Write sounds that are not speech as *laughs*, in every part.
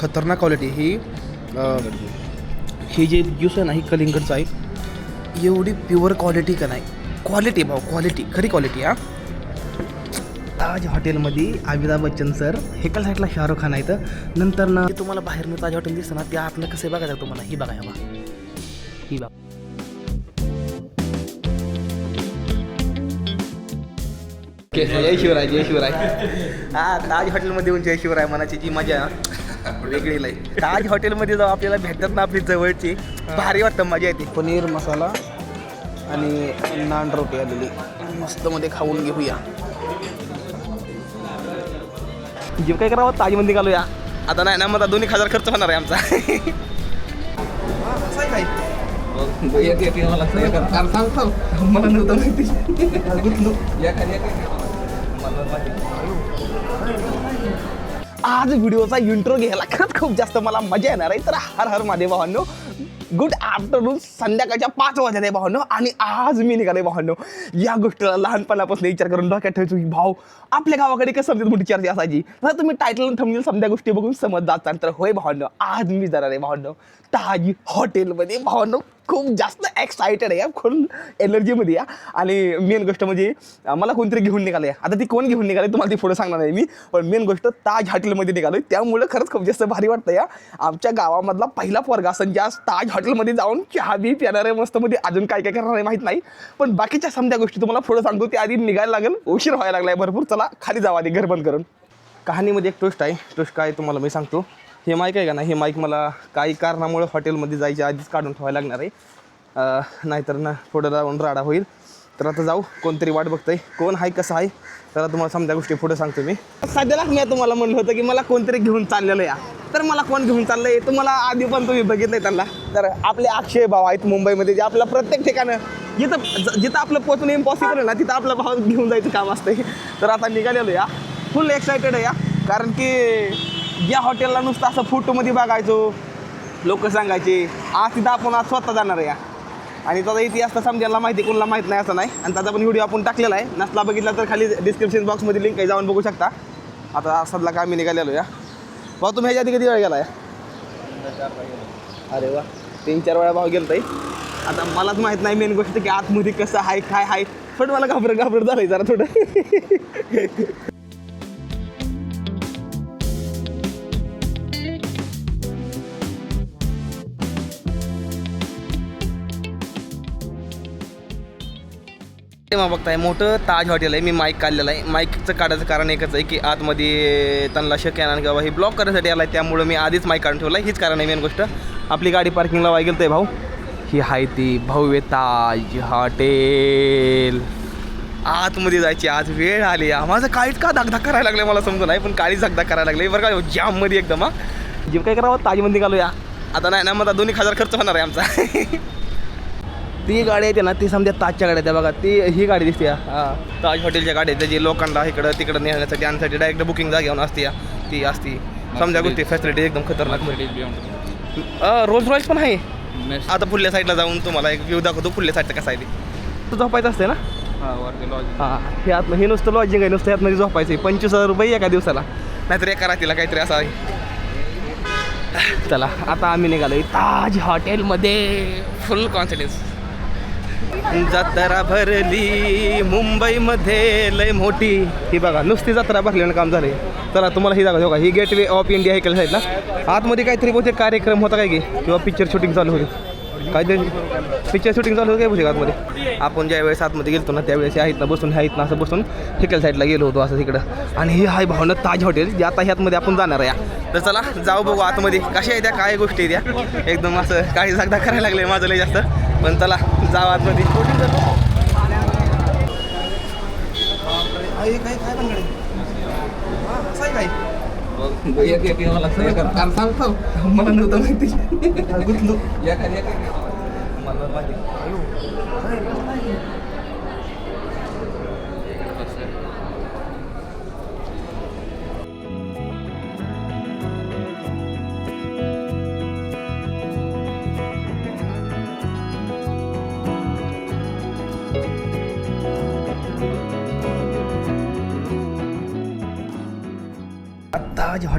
खतरनाक क्वालिटी ही ही जे ज्यूस आहे ना ही कलिंगडचं आहे एवढी प्युअर क्वालिटी का नाही? क्वालिटी भाऊ क्वालिटी खरी क्वालिटी हा. ताज हॉटेलमध्ये अमिताभ बच्चन सर हेकल साईडला शाहरुख खान आहे तर नंतर ना ते तुम्हाला बाहेरनं ताज हॉटेल दिसतं ना त्या आतलं कसं बघायचं तुम्हाला? ही बघा हे. बघा ही बघा. जय शिवराय जय शिवराय. हा ताज हॉटेलमध्ये येऊन जय शिवराय मनाची जी मजा वेगळी लय. ताज हॉटेलमध्ये जाऊ आपल्याला भेटतात ना आपली जवळची. भारी वाटतं मजा येते. पनीर मसाला आणि नान रोटी आलेली. मस्त मध्ये खाऊन घेऊया. जीव काय करावं? ताजमध्ये घालूया आता नाही ना मला दोन्ही हजार खर्च होणार आहे आमचा? *laughs* मला नव्हतं माहिती. गुंतलो. आज व्हिडिओचा इंट्रो घ्यायला खरंच खूप जास्त मला मजा येणार आहे. तर हर हर महादेव भावांनो गुड आफ्टरनून संध्याकाळच्या पाच वाजले आहे भावांनो आणि आज मी निघाले भावांनो. या गोष्टीला लहानपणापासून विचार करून डोक्यात ठेवायचो की भाऊ आपल्या गावाकडे कसं समजत मोठी चर्चा असायची? तर तुम्ही टायटल थंबनेल समजा गोष्टी बघून समज जात तर होय भावांनो आज मी जाणार आहे भावांनो. ताजी हॉटेलमध्ये भावांनो खूप जास्त एक्सायटेड आहे. या फुल एनर्जीमध्ये या. आणि मेन गोष्ट म्हणजे मला कोणतरी घेऊन निघाले आता ती कोण घेऊन निघाले तुम्हाला ती पुढे सांगणार नाही मी. पण मेन गोष्ट ताज हॉटेलमध्ये निघालो त्यामुळे खरंच खूप जास्त भारी वाटतं या. आमच्या गावामधला पहिला पोरगा असं ज्या ताज हॉटेलमध्ये जाऊन चहा बी पिणार आहे मस्त मध्ये. अजून काय काय करणार आहे माहीत नाही. पण बाकीच्या समजा गोष्टी तुम्हाला पुढे सांगतो त्या आधी निघायला लागेल. उशीर व्हायला लागला आहे भरपूर. चला खाली जावा आधी घर बंद करून. कहाणीमध्ये एक टोस्ट आहे. टोस्ट काय तुम्हाला मी सांगतो. हे माईक आहे का ना हे माईक मला काही कारणामुळे हॉटेलमध्ये जायच्या आधीच काढून ठेवायला लागणार आहे. नाहीतर ना पुढं जाऊन राडा होईल. तर आता जाऊ. कोणतरी वाट बघतंय. कोण आहे कसं आहे तर तुम्हाला समजा गोष्टी पुढे सांगतो मी. सध्याला मी तुम्हाला म्हणलं होतं की मला कोणतरी घेऊन चाललेलं या. तर मला कोण घेऊन चाललंय? तुम्हाला आधी पण तुम्ही बघितलंय त्यांना. तर आपले अक्षय भाव आहेत मुंबईमध्ये जे आपलं प्रत्येक ठिकाणं जिथं ज- जिथं आपलं पोचणं इम्पॉसिबल आहे ना तिथं आपला भाव घेऊन जायचं काम असतंय. तर आता निघालेलो या. फुल एक्सायटेड आहे या. कारण की या हॉटेलला नुसतं असं फोटोमध्ये बघायचो. लोक सांगायचे आज तिथं आपण आज स्वतः जाणार आहे या. आणि त्याचा इतिहास तर समजायला माहिती कोणाला माहीत नाही असं नाही. आणि त्याचा पण व्हिडिओ आपण टाकलेला आहे. नसला बघितला तर खाली डिस्क्रिप्शन बॉक्समध्ये लिंक आहे जाऊन बघू शकता. आता सध्या काय मी निघालेलो या. भाऊ तुम्ही ह्याच्या आधी किती वेळ गेलाय? अरे वा. तीन चार वेळा भाऊ गेलताय. आता मलाच माहीत नाही मेन गोष्ट की आतमध्ये कसं आहे काय आहे. पण मला घाबरत घाबरत आहे जरा थोडं. *laughs* तेव्हा बघताय मोठं ताज हॉटेल आहे मी माईक काढलेलं आहे. माईकचं काढायचं कारण एकच आहे की आतमध्ये त्यांना शक्य आणि बाबा हे ब्लॉक करण्यासाठी आला आहे त्यामुळं मी आधीच माईक काढून ठेवला आहे हीच कारण आहे मेन गोष्ट. आपली गाडी पार्किंगला वाय गेलं भाऊ. ही आहे ती भव्य ताज हॉटेल. आतमध्ये जायची आज वेळ आली. माझं काळीच का धाकधाक करायला लागलं मला समजून नाही पण काळीच धाकधाक करायला लागले बरं का हो, जाममध्ये एकदम हा. जीव काय करावं? ताजमध्ये घालूया आता नाही ना मग दोन्ही हजार खर्च होणार आहे आमचा. *laughs* ती गाडी येते ना ती समजा ताजच्या गाड्या त्या बघा ती ही गाडी दिसते. हा. ताज हॉटेलच्या गाडी आहे त्याची लोकांना इकडं तिकडं नेण्यासाठी आणण्यासाठी डायरेक्ट बुकिंग जागेवर असते. ती असती. समजा गोष्टी फॅसिलिटी एकदम खतरनाक. रोल्स रॉयल्स पण आहे. आता पुढल्या साईडला जाऊन तुम्हाला एक व्ह्यू दाखवतो पुढल्या साईडला कसं आहे ते. तू झोपायचं असते ना? हां हे आत हे नुसतं लॉजिंग आहे नुसतं यातमध्ये झोपायचं आहे. पंचवीस हजार रुपये एका दिवसाला. नाहीतर एका रात्रीला काहीतरी असं आहे. चला आता आम्ही निघालो ताज हॉटेलमध्ये. फुल कॉन्फिडन्स जत्रा भरली मुंबईमध्ये लय मोठी. ही बघा नुसती जत्रा भरल्यानं काम झाले चला तुम्हाला ही जागा बघा ही गेटवे ऑफ इंडिया हे साईडला आतमध्ये काहीतरी बहुतेक कार्यक्रम होता काय की? किंवा पिक्चर शूटिंग चालू होती. काहीतरी पिक्चर शूटिंग चालू होतं काय बहुतेक आतमध्ये? आपण ज्या वेळेस आतमध्ये गेलो ना त्यावेळेस आहेत ना बसून आहेत ना असं बसून हिकल साईडला गेलो होतो असं तिकडं. आणि ही आहे भावना ताज हॉटेल जे आता ह्यातमध्ये आपण जाणार आहे. तर चला जाऊ बघू आतमध्ये. कशा आहे त्या काय गोष्टी आहे त्या एकदम असं काही जागदा करायला लागले माझं लय जास्त. पण चला आतमध्ये काय काय बनगडे असं आहे काय? मला नव्हतं माहिती. *laughs* गुंतलो. मला माहिती.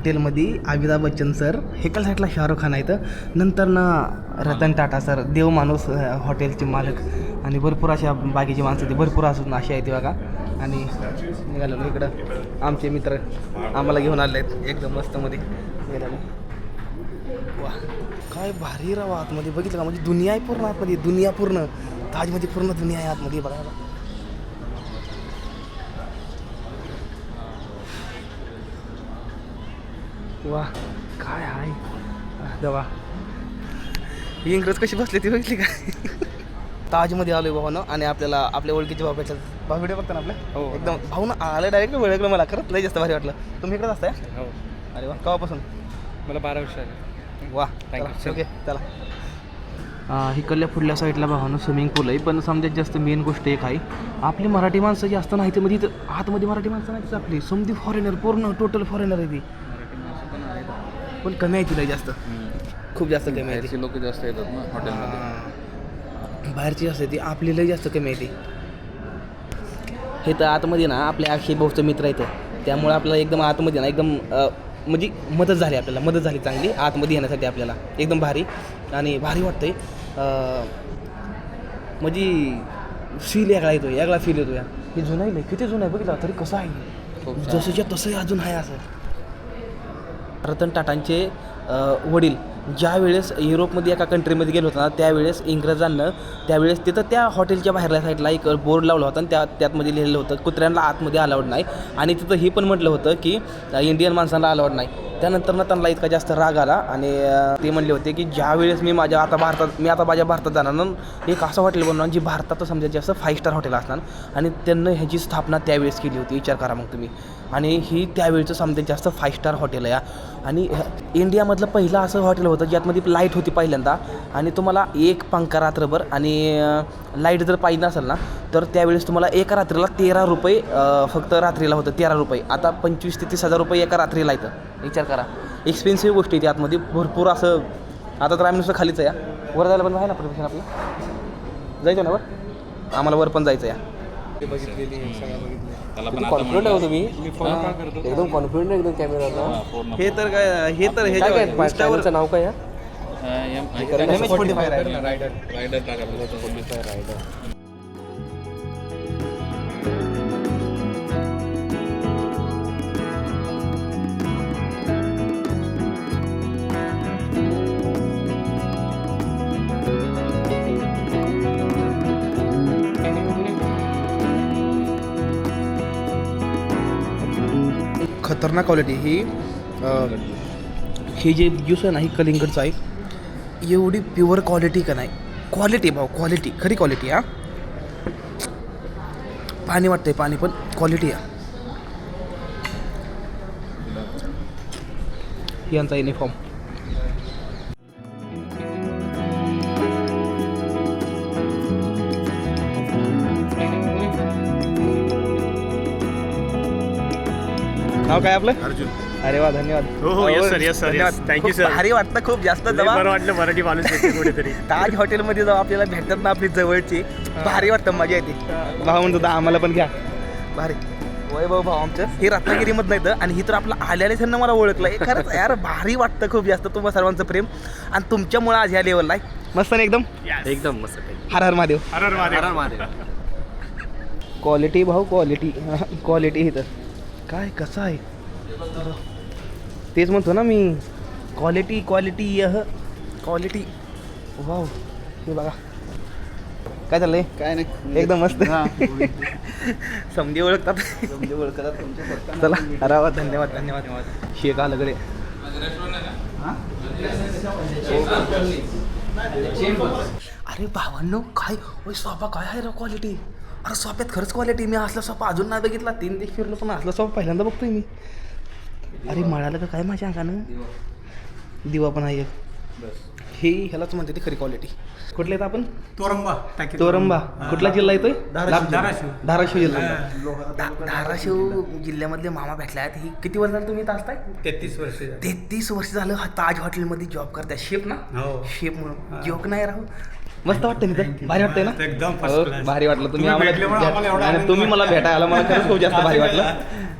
हॉटेलमध्ये अमिताभ बच्चन सर हेकल साईडला शाहरुख खान आहेत. नंतर ना रतन टाटा सर देव माणूस हॉटेलचे मालक. आणि भरपूर अशा बाकीची माणसं ते भरपूर असून अशी आहेत बघा. आणि निघालेलो इकडं. आमचे मित्र आम्हाला घेऊन आले आहेत. एकदम मस्तमध्ये. निघालेलो वा काय भारी राव आतमध्ये. बघितलं का? म्हणजे दुनिया आहे पूर्ण आतमध्ये. दुनिया पूर्ण. ताजमध्ये पूर्ण दुनिया आहे आतमध्ये. बघा. वा काय आहे? दवा. ही इंग्रज कशी बसली ती बघितली का? ताजमध्ये आलोय भाऊ ना आणि आपल्याला आपल्या ओळखीचे भाऊ भेटतात भाऊ व्हिडिओ बघता ना आपल्या? हो. एकदम भाऊ ना आलं डायरेक्ट ओळखलं मला खरंच लय जास्त भारी वाटलं. तुम्ही इकडेच असताय? हो. अरे वा केव्हापासून मला बारा वर्ष आले वा ओके चला. इकडल्या पुढल्या साईडला भावानं स्विमिंग पूल आहे पण समजायत जास्त मेन गोष्ट एक आहे आपली मराठी माणसं जास्त नाही म्हणजे इथं आतमध्ये मराठी माणसं नाही आपली. समधी फॉरेनर पूर्ण टोटल फॉरेनर आहे ती. पण कमी आहे तिला जास्त. खूप जास्त कमी आहे ती. लोक जास्त येतात ना हॉटेलमध्ये बाहेरची असते ती. आपली लई जास्त कमी आहे ती. हे तर आतमध्ये ना आपल्या अक्षय भाऊचं मित्र आहेत त्यामुळे आपल्याला एकदम आतमध्ये ना एकदम अ, म्हणजे मदत झाली आपल्याला. मदत झाली चांगली आतमध्ये येण्यासाठी आपल्याला. एकदम भारी. आणि भारी वाटतंय. अ, म्हणजे फील यागळा येतो यागळा फील येतो या हे जुनं आहे लय. किती जुनं आहे बघितलं तरी कसं आहे. खूप छान. जसंच्या तसंही अजून आहे असं. रतन टाटांचे वडील ज्या वेळेस युरोपमध्ये एका कंट्रीमध्ये गेलो होता ना त्यावेळेस इंग्रजांना त्यावेळेस तिथं त्या हॉटेलच्या बाहेरल्या साईडला एक बोर्ड लावला होता आणि त्या त्यातमध्ये लिहिलेलं होतं कुत्र्यांना आतमध्ये अलाउड नाही. आणि तिथं हे पण म्हटलं होतं की इंडियन माणसांना अलाउड नाही. त्यानंतर ना त्यांना इतका जास्त राग आला आणि ते म्हणले होते की ज्या वेळेस मी माझ्या आता भारतात मी आता माझ्या भारतात जाणार ना एक असं हॉटेल बनवणार जी भारतात समजा जास्त फाईव्ह स्टार हॉटेल असणार. आणि त्यांना ह्याची स्थापना त्यावेळेस केली होती. विचार करा मग तुम्ही. आणि ही त्यावेळचं समजा जास्त फाईव्ह स्टार हॉटेल आहे आणि इंडियामधलं पहिलं असं हॉटेल होतं ज्यातमध्ये लाइट होती पहिल्यांदा. आणि तुम्हाला एक पंखा रात्रभर आणि लाइट जर पाहिजे असेल ना तर त्यावेळेस तुम्हाला एका रात्रीला तेरा रुपये फक्त रात्रीला होतं तेरा रुपये. आता पंचवीस ते तीस हजार रुपये एका रात्रीला येतं विचार करा. एक्सपेन्सिव्ह गोष्टी आहे आतमध्ये भरपूर असं आता तर आम्ही नुसतं खालीच या. वर जायला पण आहे ना परमिशन आपलं? जायचं ना वर? आम्हाला वर पण जायचं या. कॉन्फिडंट आहे हो तुम्ही? एकदम कॉन्फिडंट एकदम कॅमेरा हे तर काय हे तर हे चॅनलचं नाव काय खतरनाक क्वालिटी ही हे जे ज्यूस आहे ना ही कलिंगडचं आहे एवढी प्युअर क्वालिटी का नाही. क्वालिटी भाऊ क्वालिटी खरी क्वालिटी हा. पाणी वाटतंय पाणी पण क्वालिटी आहे यांचा युनिफॉर्म नाव काय आपलं? अर्जुन. अरे वा धन्यवाद. हो, हो, sir, धन्यवाद. yes. Thank you, खूप sir. भारी वाटतं खूप जास्त जवळ. बरं वाटलं मराठी माणूस कुठेतरी. ताज हॉटेलमध्ये जाऊ आपल्याला भेटतात ना आपली जवळची. भारी वाटतं मजा येते. भाऊ म्हणतो "दा, आम्हाला पण घ्या. भारी. वैभव भाऊ आमचं. हे रत्नागिरीमधनं येतं आणि ही तर आपलं आल्याने त्यांना मला ओळखलं. हे खरंच यार भारी वाटतं खूप जास्त तुम्हा सर्वांचं प्रेम. आणि तुमच्यामुळं आज ह्या लेवलला आहे. मस्त ना एकदम? एकदम मस्त हर हर महादेव. हर हर महादेव. महादेव. क्वालिटी भाऊ क्वालिटी क्वालिटी इथं काय कसं आहे? तेच म्हणतो ना मी क्वालिटी क्वालिटी यह क्वालिटी वाव हे बघा. काय चाललंय? काय नाही. एकदम मस्त. *laughs* समजे ओळखतात. चला अरे वा धन्यवाद. धन्यवाद शेक आलं कडे अरे भावांनो काय? ओय सोफा काय आहे रे क्वालिटी अरे सोफ्यात खरंच क्वालिटी मी असला सोफा अजून नाही बघितला. तीन दिवस फिरलो पण असला सोफा पहिल्यांदा बघतोय मी. अरे मळालं का काय माझ्या अंगानं? दिवा. पण आहे. हे ह्यालाच म्हणते ती खरी क्वालिटी कुठले आहेत आपण? तोरंबा. तोरंबा. कुठला जिल्हा येतोय? धाराशिव. धाराशिव. धाराशिव जिल्हा. धाराशिव जिल्ह्यामधले मामा भेटले आहेत. ही किती वर्ष झालं तुम्ही इथं असताय? तेहतीस वर्ष तेहतीस वर्ष झालं. हा ताज हॉटेलमध्ये जॉब करताय. शेफ ना? हो. शेफ म्हणून. जोक नाही राहू. मस्त वाटतं तिथं भारी वाटतंय ना? एकदम first हो, class. भारी वाटलं. तुम्ही तुम्ही आम्हाला भेटल्यामुळे आम्हाला एवढा आणि आनंद तुम्ही मला वाटला. भेटायला मला खरंच खूप जास्त भारी *laughs* वाटलं.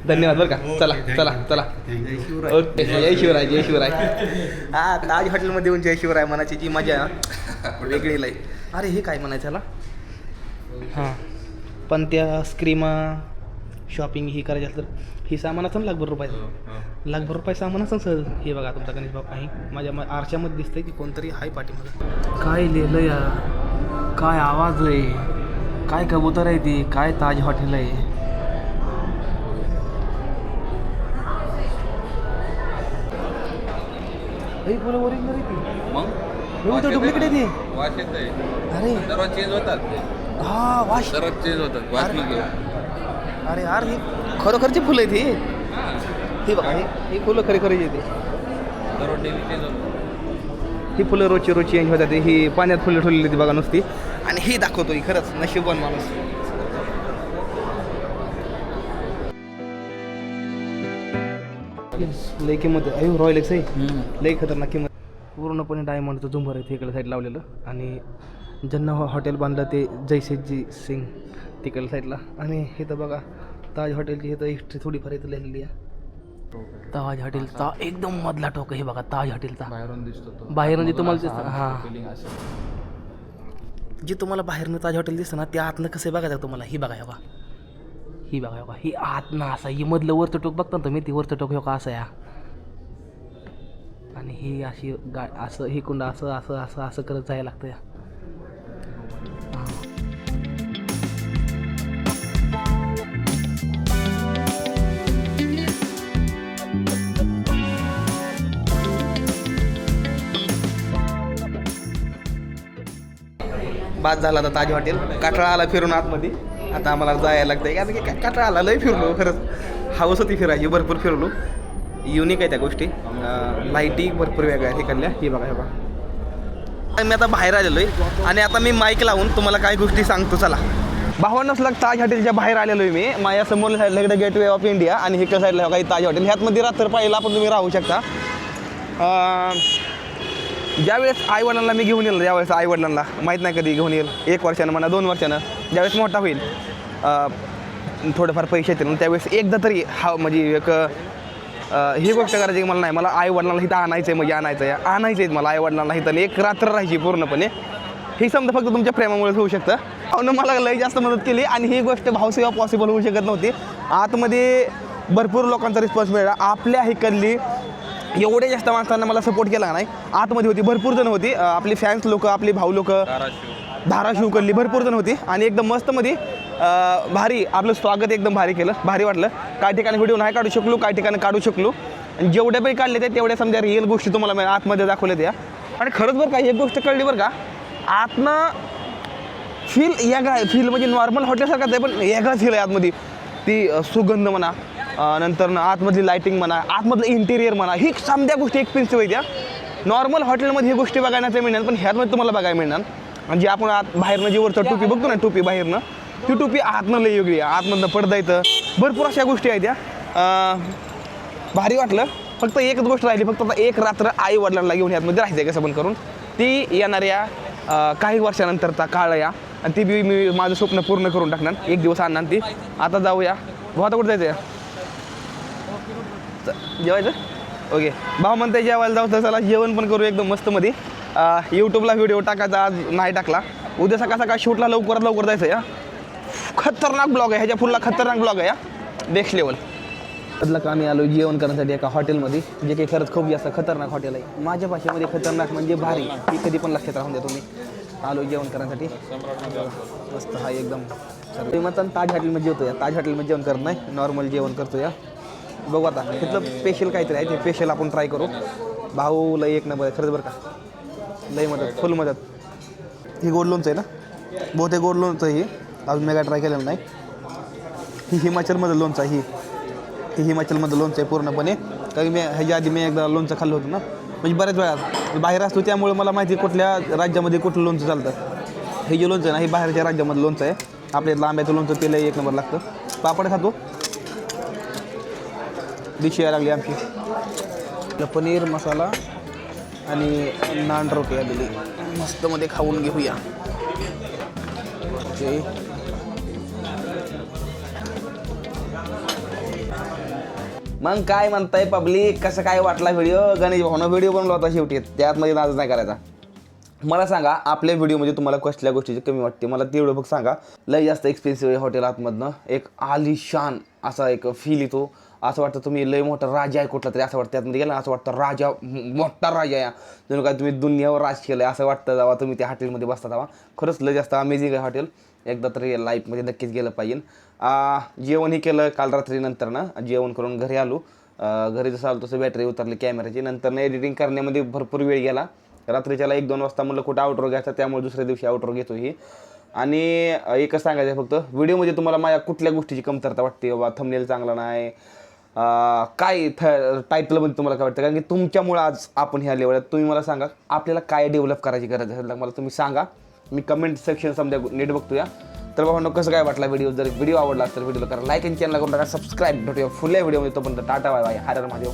धन्यवाद बरं का. चला Okay, चला thank you. चला ओके जय शिवराय जय शिवराय. *laughs* हा ताज हॉटेलमध्ये येऊन जय शिवराय म्हणायची जी मजा आहे, *laughs* वेगळी लय. अरे हे काय म्हणायचं ह्याला हां. पण त्या स्क्रीमा शॉपिंग ही करायची असेल तर ही सामान असं लाखभर रुपयाचं. लाखभर रुपये सामान असं सहज. हे बघा तुमचा गणेश बाप आहे. माझ्या म- आरशामध्ये दिसतंय की कोणतरी हाय पाठीमध्ये काय लिहिलं या? काय आवाज आहे? काय कबूतर आहे ती? काय ताज हॉटेल आहे? हे फुलं ओरिजिनल आहे ती मग? हे डुप्लिकेट आहे ती. आहे अरे. दररोज चेंज होतात ते. हा वाश. दररोज चेंज होतात. अरे यार ही खरोखरची फुलं आहेत ही. ही बघा ही ही फुलं खरी खरी येते. ही फुलं रोजची रोज चेंज होतात ही पाण्यात फुलं ठेवलेली ती बघा नुसती. आणि ही दाखवतो ही खरंच नशीबवान माणूस. लई किंमत अयो रॉयल एक्स आहे. लई खतरनाक किंमत. पूर्णपणे डायमंडचं झुंबर आहे तिकडे साईड लावलेलं. आणि ज्यांना हॉ- हॉटेल बांधलं ते जयसेजी सिंग तिकडल्या साईडला आणि इथं बघा ताज हॉटेलची इथं हिस्ट्री थोडीफार इथं लिहिलेली आहे ताज हॉटेलचा एकदम मधला टोक हे बघा ताज हॉटेलचा बाहेरून दिसतो तो. बाहेरून जे तुम्हाला दिसतं हां. असं जे तुम्हाला बाहेरनं ताज हॉटेल दिसतं ना त्या आतनं कसं बघायचं तुम्हाला? ही बघा हे बघा. ही बघा हे बघा. ही आतनं असं ही मधलं वरचं टोक बघता ना तुम्ही ती वरचं टोक हे का असं या. आणि ही अशी गा असं ही कुंड असं असं असं असं करत जायला लागतं या. बाद झाला आता ताजी हॉटेल. काटाळा आला फिरून आतमध्ये. आता आम्हाला जायला लागतंय. कारण की का- काटाळा आला लय फिरलो. खरंच हाऊस होती फिरायची भरपूर फिरलो. युनिक आहे त्या गोष्टी. लाईटी भरपूर वेगळ्या आहेत इकडल्या. हे बघा हे बघा. मी आता बाहेर आलेलो आहे आणि आता मी माईक लावून तुम्हाला काही गोष्टी सांगतो. चला. भावांनाच लग ताज हॉटेलच्या बाहेर आलेलो आहे मी. माझ्यासमोर साईडला गेटवे ऑफ इंडिया आणि हिकडे साईडला काही ताज हॉटेल. ह्यातमध्ये रात्र पाहिला पण तुम्ही राहू शकता. ज्यावेळेस आईवडिलांना मी घेऊन येईल ज्यावेळेस आईवडिलांना माहीत नाही कधी घेऊन येईल एक वर्षानं म्हणा दोन वर्षानं ज्यावेळेस मोठा होईल थोडंफार थोडेफार पैसे येतील. त्यावेळेस एकदा तरी हा म्हणजे एक ही गोष्ट करायची मला नाही मला आईवडिलांना इथं आणायचं आहे म्हणजे आणायचं आहे आणायचं आहे मला आईवडिलांना इथं एक रात्र राहायची पूर्णपणे. ही समजा फक्त तुमच्या प्रेमामुळेच होऊ शकतं. भावनं मला लई जास्त मदत केली आणि ही गोष्ट भावसेवा पॉसिबल होऊ शकत नव्हती. आतमध्ये भरपूर लोकांचा रिस्पॉन्स मिळाला. आपल्या हिकडली एवढे जास्त माणसांना मला सपोर्ट केला नाही. आतमध्ये होती भरपूर जण होती. आपली फॅन्स लोक आपली भाऊ लोक. धाराशिव करली कडली भरपूर जण होती. आणि एकदम मस्तमध्ये भारी आपलं स्वागत एकदम भारी केलं. भारी वाटलं. काही ठिकाणी व्हिडिओ नाही काढू शकलो काही ठिकाणी काढू शकलो. जेवढे पण काढले ते तेवढ्या समजा रिअल गोष्टी तुम्हाला मी आतमध्ये दाखवल्या त्या. आणि खरंच बरं का एक गोष्ट कळली बरं का. आतनं फील या फील म्हणजे नॉर्मल हॉटेलसारखाच आहे पण वेगळाच फील आहे आतमध्ये. ती सुगंध म्हणा नंतर आतमधली लायटिंग म्हणा आतमधलं इंटेरियर म्हणा ही समध्या गोष्टी एक्सपेन्सिव्ह आहेत या नॉर्मल हॉटेलमध्ये ही गोष्टी बघायला नाही मिळणार पण ह्यातमध्ये तुम्हाला बघायला मिळणार. आणि जे आपण आत बाहेरनं जी वरचं टोपी बघतो ना टोपी बाहेरनं ती टोपी आतनं लई वेगळी आहे. आतमधनं पडदा येतं भरपूर अशा गोष्टी आहेत या. भारी वाटलं. फक्त एकच गोष्ट राहिली फक्त आता एक रात्र आई वडिलांना घेऊन ह्यातमध्ये राहायचं आहे कसं पण करून. ती येणाऱ्या काही वर्षानंतरचा काळ या. आणि ती बी मी माझं स्वप्न पूर्ण करून टाकणार. एक दिवस आणणार ती. आता जाऊया. भाऊ आता कुठं जायचं जेवायचं? ओके भाऊ म्हणते जेवायला जाऊ तर चला जेवण पण करू एकदम मस्तमध्ये. यूट्यूबला व्हिडिओ टाकायचा आज नाही टाकला. उद्या सकाळ सकाळ शूटला लवकरात लवकर जायचं या खतरनाक ब्लॉग आहे ह्याच्या फुलला खतरनाक ब्लॉग आहे या नेक्स्ट लेवल बदला आम्ही आलो जेवण करण्यासाठी एका हॉटेलमध्ये जे काही खरंच खूप जास्त खतरनाक हॉटेल आहे. माझ्या भाषेमध्ये खतरनाक म्हणजे भारी. ही कधी पण लक्षात राहून द्या तुम्ही. आलो जेवण करण्यासाठी. मस्त हा एकदम. तुम्ही ताज हॉटेलमध्ये जेवतो या ताज हॉटेलमध्ये जेवण करत नाही. नॉर्मल जेवण करतो या बघू आता. तिथलं स्पेशल काहीतरी आहे ते स्पेशल आपण ट्राय करू. भाऊ लई एक नंबर आहे खरंच बरं का. लई मदत फुल मदत. ही गोड लोणचं आहे ना? बहुतेक गोड लोणचं आहे ही. अजून मी काय ट्राय केलेलं नाही. ही हिमाचलमधलं लोणचं आहे ही. हिमाचलमधलं लोणचं आहे पूर्णपणे. कारण मी ह्याच्या आधी मी एकदा लोणचं खाल्लं होतं ना. म्हणजे बऱ्याच वेळा. बाहेर असतो त्यामुळे मला माहिती आहे कुठल्या राज्यामध्ये कुठलं लोणचं चालतं. हे जे लोणचं आहे ना हे बाहेरच्या राज्यामधलं लोणचं आहे. आपल्या लांब्याचं लोणचं तेल एक नंबर लागतं. पापड खातो. डिश यायला लागली आमची. पनीर मसाला आणि नान रोटी आलेली. मस्त मध्ये खाऊन घेऊया. जे मग काय म्हणताय पब्लिक? कसं काय वाटला व्हिडिओ? गणेश भावना व्हिडिओ बनवला होता शेवटी. त्यात मध्ये नाच नाही करायचा. मला सांगा आपल्या व्हिडिओमध्ये तुम्हाला कसल्या गोष्टीची कमी वाटते? मला तेवढं बघ सांगा. लय जास्त एक्सपेन्सिव्ह हॉटेल आतमधनं. एक आलिशान असा एक फील येतो. असं वाटतं तुम्ही लय मोठा राजा आहे कुठला तरी असं वाटतं त्यातमध्ये गेला असं वाटतं राजा मोठा राजा आहे जणू काय तुम्ही दुनियावर राज केलं आहे असं वाटतं जावा तुम्ही त्या हॉटेलमध्ये बसता जावा. खरंच लय जास्त अमेझिंग आहे हॉटेल. एकदा तरी लाईफमध्ये नक्कीच गेलं पाहिजे. जेवणही केलं काल रात्री नंतर ना जेवण करून घरी आलो. घरी जसं आलो तसं बॅटरी उतरली कॅमेऱ्याची नंतर एडिटिंग करण्यामध्ये भरपूर वेळ गेला. रात्रीच्याला एक दोन वाजता म्हणलं कुठं आउटरो घ्यायचा त्यामुळे दुसऱ्या दिवशी आउटरो घेतो ही. आणि एकच सांगायचं आहे फक्त व्हिडिओमध्ये तुम्हाला माझ्या कुठल्या गोष्टीची कमतरता वाटते? बाबा थंबनेल चांगला नाही. काय थ टायटलमध्ये तुम्हाला काय वाटतं? कारण की तुमच्यामुळं आज आपण ह्या लेवलात तुम्ही मला सांगा आपल्याला काय डेव्हलप करायची गरज असेल मला तुम्ही सांगा. मी कमेंट सेक्शन समजा नीट बघतो या तर भावनो कसं काय वाटला व्हिडिओ जर व्हिडिओ आवडला तर व्हिडिओला करा. लाईक आणि चॅनल करून टाका. सबस्क्राईब भेटूया. फुल्या व्हिडिओमध्ये तोपर्यंत टाटा बाय बाय. हर महादेव.